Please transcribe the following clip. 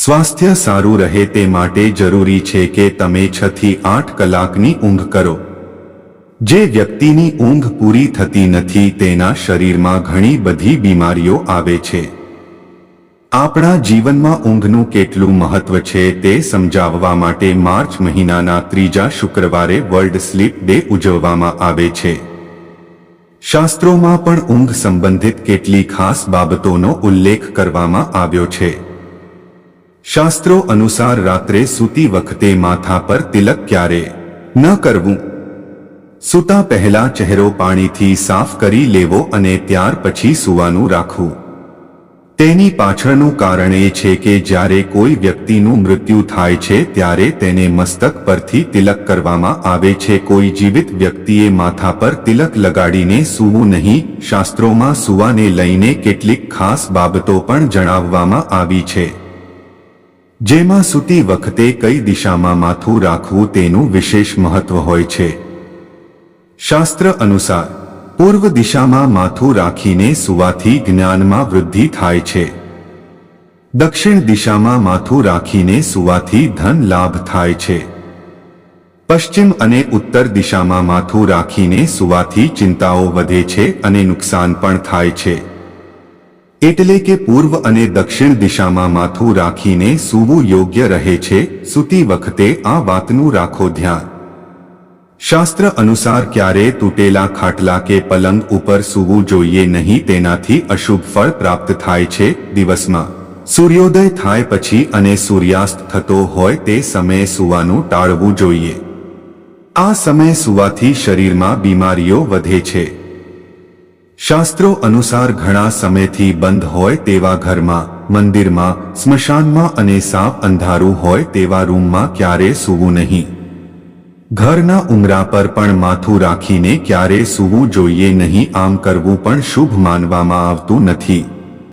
સ્વાસ્થ્ય સારું રહે તે માટે જરૂરી છે કે તમે છ થી આઠ કલાકની ઊંઘ કરો. જે વ્યક્તિની ઊંઘ પૂરી થતી નથી તેના શરીરમાં ઘણી બધી બીમારીઓ આવે છે. આપણા જીવનમાં ઊંઘનું કેટલું મહત્વ છે તે સમજાવવા માટે માર્ચ મહિનાના ત્રીજા શુક્રવારે વર્લ્ડ સ્લીપ ડે ઉજવવામાં આવે છે. શાસ્ત્રોમાં પણ ઊંઘ સંબંધિત કેટલી ખાસ બાબતોનો ઉલ્લેખ કરવામાં આવ્યો છે. શાસ્ત્રો અનુસાર રાત્રે સૂતી વખતે માથા પર તિલક ક્યારે ન કરવું? સૂતા પહેલા ચહેરો પાણીથી સાફ કરી લેવો અને ત્યાર પછી સૂવાનું રાખવું. તેની પાછળનું કારણ એ છે કે જ્યારે કોઈ વ્યક્તિનું મૃત્યુ થાય છે ત્યારે તેને મસ્તક પરથી તિલક કરવામાં આવે છે. કોઈ જીવિત વ્યક્તિએ માથા પર તિલક લગાડીને સૂવું નહીં. શાસ્ત્રોમાં સૂવાને લઈને કેટલીક ખાસ બાબતો પણ જણાવવામાં આવી છે. જેમાં સૂતી વખતે કઈ દિશામાં માથું રાખવું તેનું વિશેષ મહત્વ હોય છે. શાસ્ત્ર અનુસાર, પૂર્વ દિશામાં માથું રાખીને સુવાથી જ્ઞાનમાં વૃદ્ધિ થાય છે. દક્ષિણ દિશામાં માથું રાખીને સુવાથી ધન લાભ થાય છે. પશ્ચિમ અને ઉત્તર દિશામાં માથું રાખીને સુવાથી ચિંતાઓ વધે છે અને નુકસાન પણ થાય છે. એટલે કે પૂર્વ અને દક્ષિણ દિશામાં માથું રાખીને સૂવું યોગ્ય રહે છે, સૂતી વખતે આ વાતનું રાખો ધ્યાન. શાસ્ત્ર અનુસાર ક્યારે તૂટેલા ખાટલા કે પલંગ ઉપર સૂવું જોઈએ નહીં તેનાથી અશુભ ફળ પ્રાપ્ત થાય છે, દિવસમાં. સૂર્યોદય થાય પછી અને સૂર્યાસ્ત થતો હોય તે સમયે સૂવાનું ટાળવું જોઈએ. આ સમયે સૂવાથી શરીરમાં બીમારીઓ વધે છે. શાસ્ત્રો અનુસાર ઘણા સમયથી બંધ હોય તેવા ઘરમાં, મંદિરમાં, સ્મશાનમાં અને સાફ અંધારું હોય તેવા રૂમમાં ક્યારે સૂવું નહીં. ઘરના ઉંગરા પર પણ માથું રાખીને ક્યારે સૂવું જોઈએ નહીં આમ કરવું પણ શુભ માનવામાં આવતું નથી.